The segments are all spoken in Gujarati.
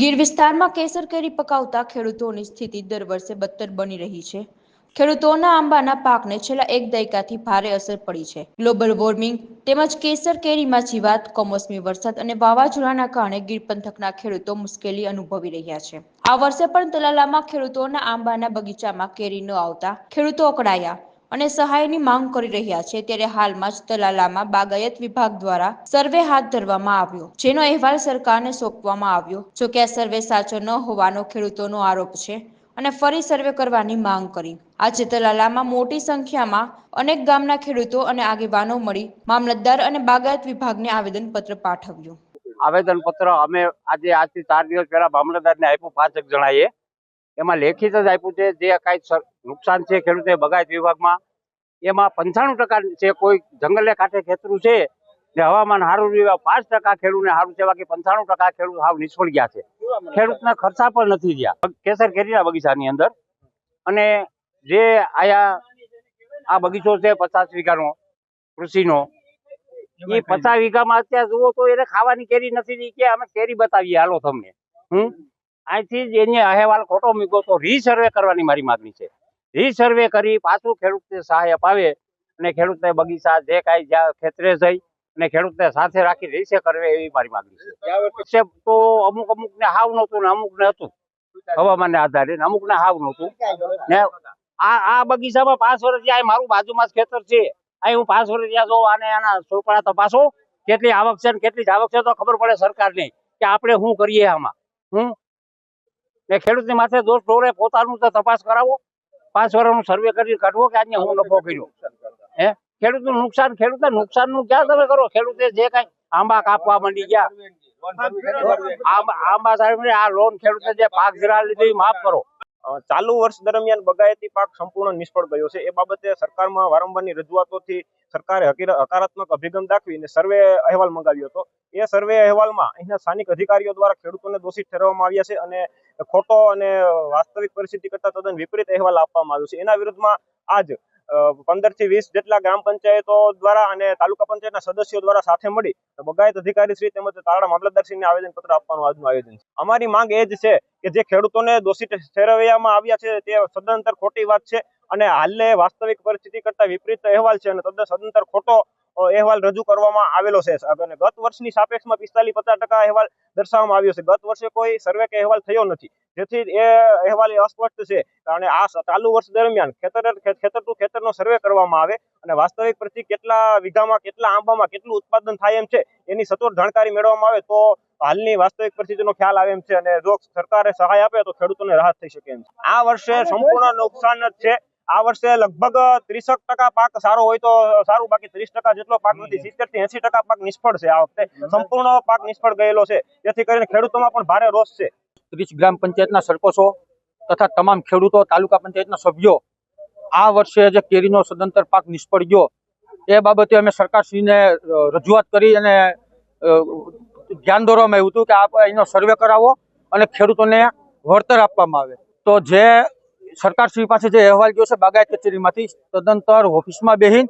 ગીર વિસ્તારમાં કેસર કેરી પકાવતા ખેડૂતોની સ્થિતિ દર વર્ષે બદતર બની રહી છે. ખેડૂતોના આંબાના પાકને છેલ્લા એક દાયકાથી ભારે અસર પડી છે. ગ્લોબલ વોર્મિંગ તેમજ કેસર કેરીમાં જીવાત, કમોસમી વરસાદ અને વાવાઝોડાના કારણે ગીર પંથકના ખેડૂતો મુશ્કેલી અનુભવી રહ્યા છે. આ વર્ષે પણ તલાલામાં ખેડૂતોના આંબાના બગીચામાં કેરી ન આવતા ખેડૂતો અકળાયા. અને સહાયની માંગ કરી રહ્યા છે ત્યારે હાલમાં જ તલાલામાં બાગાયત વિભાગ દ્વારા સર્વે હાથ ધરવામાં આવ્યો, જેનો અહેવાલ સરકારને સોંપવામાં આવ્યો. જો કે આ સર્વે સાચો ન હોવાનો ખેડૂતોનો આરોપ છે અને ફરી સર્વે કરવાની માંગ કરી. આજે તલાલામાં મોટી સંખ્યામાં અનેક ગામના ખેડૂતો અને આગેવાનો મળી મામલતદાર અને બાગાયત વિભાગને આવેદનપત્ર પાઠવ્યું. આવેદન પત્ર અમે આજે આજથી ચાર દિવસ પહેલા મામલતદારને આપ્યું પાંચ જણાએ. એમાં લેખિત જ આપ્યું છે, જે કાંઈ નુકસાન છે ખેડૂતે બગાયત વિભાગમાં, એમાં પંચાણું ટકા છે કોઈ જંગલે કાંઠે ખેતરું છે, ને હવામાન સારું રહ્યું પાંચ ટકા ખેડૂતને સારું છે, બાકી પંચાણું ટકા ખેડૂત સાવ નિષ્ફળ ગયા છે. ખેડૂતને ખર્ચા પણ નથી ગયા કેસર કેરીના બગીચાની અંદર. અને જે આયા આ બગીચો છે પચાસ વીઘાનો, કૃષિનો એ પચાસ વીઘામાં અત્યારે જુઓ તો એને ખાવાની કેરી નથી કે અમે કેરી બતાવીએ, હાલો તમને. હમ? અહીંથી જ એને અહેવાલ ખોટો મૂક્યો તો રીસર્વે કરવાની મારી માગણી છે. રીસર્વે કરી પાછું ખેડૂતને સહાય અપાવે અને ખેડૂતને બગીચા જે કાંઈ જ્યાં ખેતરે જઈ અને ખેડૂતને સાથે રાખી રીસે કરવે એવી મારી માગણી છે. તો અમુક અમુકને હાવ નહોતું ને અમુક ને હતું. હવામાનને આધારે અમુકને હાવ નહોતું. ને આ આ બગીચામાં પાંચ વર્ષ જ્યાં મારું બાજુમાં જ ખેતર છે. અહીં હું પાંચ વર્ષ જ્યાં જોઉં અને આના સોપડા તપાસો. કેટલી આવક છે ને કેટલી જ આવક છે તો ખબર પડે સરકારની કે આપણે શું કરીએ આમાં. હું ને ખેડૂતની માથે દોષ ઢોરે પોતાનું તો તપાસ કરાવો. પાંચ વર્ષનું સર્વે કરી કાઢવો કે આજે હું નફો કર્યો. હે? ખેડૂતનું નુકસાન ખેડૂતને નુકસાનનું ક્યાં તમે કરો? ખેડૂતે જે કાંઈ આંબા કાપવા માંડી ગયા. આંબા સાહેબ આ લોન ખેડૂતે જે પાક જરા લીધી માફ કરો. ચાલુ વર્ષ દરમિયાન બગાયતી પાક સંપૂર્ણ નિષ્ફળ ગયો છે. એ બાબતે સરકારમાં વારંવારની રજૂઆતોથી સરકારે હકીર- હકારાત્મક અભિગમ દાખવીને સર્વે અહેવાલ મંગાવ્યો હતો. એ સર્વે અહેવાલમાં અહીંના સ્થાનિક અધિકારીઓ દ્વારા ખેડૂતોને દોષિત ઠેરવવામાં આવ્યા છે અને ખોટો અને વાસ્તવિક પરિસ્થિતિ કરતા તદ્દન વિપરીત અહેવાલ આપવામાં આવ્યો છે. એના વિરુદ્ધમાં આજ પંદરથી વીસ જેટલા ગ્રામ પંચાયતો દ્વારા અને તાલુકા પંચાયતના સદસ્યો દ્વારા સાથે મળી બગાયત અધિકારી શ્રી તેમજ તારડા મામલતદારશ્રીને આવેદન પત્ર આપવાનું આજનું આયોજન છે. અમારી માંગ એ જ છે કે જે ખેડૂતોને દોષિત ઠેરવવામાં આવ્યા છે તે સદંતર ખોટી વાત છે. અને હાલે વાસ્તવિક પરિસ્થિતિ કરતા વિપરીત અહેવાલ છે અને તદ્દન સદંતર ખોટો અહેવાલ રજૂ કરવામાં આવેલો છે. અને ગત વર્ષની સાપેક્ષમાં પિસ્તાલીસ પચાસ ટકા અહેવાલ દર્શાવવામાં આવ્યો છે. ગત વર્ષે કોઈ સર્વે કે અહેવાલ થયો નથી. જેથી એ અહેવાલ એ અસ્પષ્ટ છે. અને આ ચાલુ વર્ષ દરમિયાન ખેતર ખેતર ટુ ખેતરનો સર્વે કરવામાં આવે અને વાસ્તવિક પ્રતિ કેટલા વીઘામાં, કેટલા આંબામાં કેટલું ઉત્પાદન થાય એમ છે એની સચોટ જાણકારી મેળવવામાં આવે તો હાલની વાસ્તવિક પરિસ્થિતિનો ખ્યાલ આવે એમ છે અને જો સરકારે સહાય આપે તો ખેડૂતોને રાહત થઈ શકે એમ. છે આ વર્ષે સંપૂર્ણ નુકસાન જ છે. આ વર્ષે લગભગ ત્રીસક ટકા પાક સારો હોય તો સારું બાકી ત્રીસ ટકા જેટલો પાક નથી સિત્તેરથી એસી ટકા પાક નિષ્ફળ છે આ વખતે. સંપૂર્ણ પાક નિષ્ફળ ગયેલો છે. જેથી કરીને ખેડૂતોમાં પણ ભારે રોષ છે. ત્રીસ ગ્રામ પંચાયતના સરપંચો તથા તમામ ખેડૂતો તાલુકા પંચાયતના સભ્યો આ વર્ષે જે કેરીનો સદંતર પાક નિષ્ફળ ગયો એ બાબતે અમે સરકારશ્રીને રજૂઆત કરી અને ધ્યાન દોરવામાં આવ્યું હતું કે આપ એનો સર્વે કરાવો અને ખેડૂતોને વળતર આપવામાં આવે. તો જે સરકારશ્રી પાસે જે અહેવાલ ગયો છે બાગાયત કચેરીમાંથી, તદંતર ઓફિસમાં બેહીન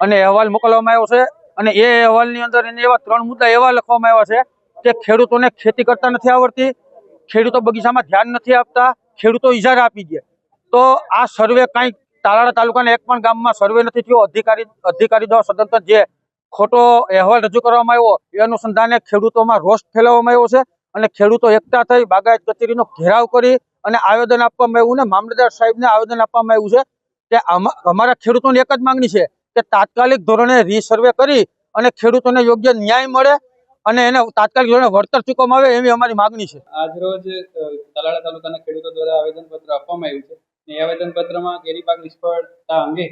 અને અહેવાલ મોકલવામાં આવ્યો છે. અને એ અહેવાલની અંદર એને એવા ત્રણ મુદ્દા એવા લખવામાં આવ્યા છે કે ખેડૂતોને ખેતી કરતા નથી આવડતી, ખેડૂતો બગીચામાં ધ્યાન નથી આપતા, ખેડૂતો ઇજારા આપી દે. તો આ સર્વે કાંઈ તાલાળા તાલુકાના એક પણ ગામમાં સર્વે નથી થયો. અધિકારી અધિકારી દ્વારા સદંતર જે ખોટો અહેવાલ રજૂ કરવામાં આવ્યો, એ અનુસંધાને ખેડૂતોમાં રોષ ફેલાવવામાં આવ્યો છે અને ખેડૂતો એકઠા થઈ બાગાયત કચેરીનો ઘેરાવ કરી અને આવેદન આપવામાં આવ્યું ને મામલતદાર સાહેબને આવેદન આપવામાં આવ્યું છે કે અમારા ખેડૂતોની એક જ માંગણી છે કે તાત્કાલિક ધોરણે રીસર્વે કરી અને ખેડૂતોને યોગ્ય ન્યાય મળે અને એને તાત્કાલિક ધોરણે વળતર ચૂકવવામાં આવે એવી અમારી માંગણી છે. આજરોજ તાલાળા તાલુકાના ખેડૂતો દ્વારા આવેદનપત્ર આપવામાં આવ્યું છે. આવેદનપત્રમાં કેરી પાક નિષ્ફળતા અંગે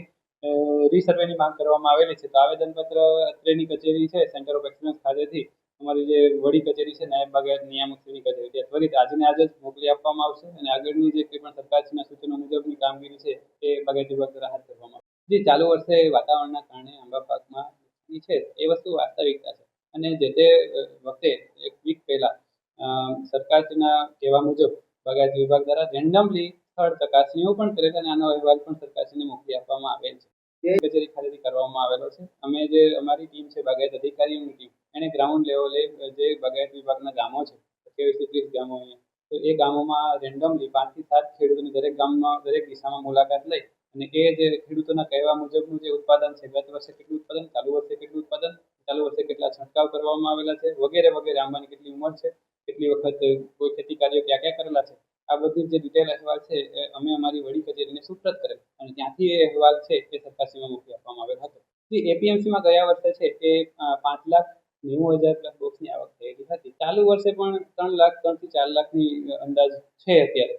રીસર્વેની માંગ કરવામાં આવેલી છે. તો આવેદનપત્ર અત્રેની કચેરી છે સેન્ટર ઓફ એક્સલન્સ ખાતેથી અમારી જે વડી કચેરી છે નાયબ બાગાયત નિયામક શ્રીની કચેરી. ત્યાં ત્વરિત આજને આજે જ મોકલી આપવામાં આવશે અને આગળની જે કોઈ પણ સરકારશ્રીના સૂચનો મુજબની કામગીરી છે એ બાગાયત વિભાગ દ્વારા હાથ ધરવામાં આવશે. જે ચાલુ વર્ષે વાતાવરણના કારણે આંબા પાકમાં છે. એ વસ્તુ વાસ્તવિકતા છે. અને જે તે વખતે એક વીક પહેલા અ, સરકારશ્રીના કહેવા મુજબ બાગાયત વિભાગ દ્વારા રેન્ડમલી સ્થળ ચકાસણીઓ પણ કરે છે અને આનો અહેવાલ પણ સરકારશ્રીને મોકલી આપવામાં આવેલ છે. તે કચેરી ખાતેથી કરવામાં આવેલો છે. અમે જે અમારી ટીમ છે, બાગાયત અધિકારીઓની ટીમ એણે ગ્રાઉન્ડ લેવલે જે બાગાયત વિભાગના ગામો છે અઠ્યાવીસથી ત્રીસ ગામો અહીંયા, તો એ ગામોમાં રેન્ડમલી પાંચથી સાત ખેડૂતોની દરેક ગામમાં, દરેક દિશામાં મુલાકાત લઈ અને એ જે ખેડૂતોના કહેવા મુજબનું જે ઉત્પાદન છે, ગત વર્ષે કેટલું ઉત્પાદન, ચાલુ વર્ષે કેટલું ઉત્પાદન, ચાલુ વર્ષે કેટલા છંટકાવ કરવામાં આવેલા છે, વગેરે વગેરે આંબાની કેટલી ઉંમર છે, કેટલી વખત કોઈ ખેતી કાર્યો ક્યાં ક્યાં કરેલા છે આ બધી જે ડિટેલ અહેવાલ છે, એ અમે અમારી વડી કચેરીને સુપ્રત કરેલ અને ત્યાંથી એ અહેવાલ છે, એ સરકારશ્રીમાં મોકલી આપવામાં આવેલ હતો. એપીએમસીમાં ગયા વર્ષે છે, એ પાંચ લાખ નેવું હજાર પ્લસ બોક્સની આવક થયેલી હતી. ચાલુ વર્ષે પણ ત્રણ લાખ ત્રણથી ચાર લાખની અંદાજ છે અત્યારે.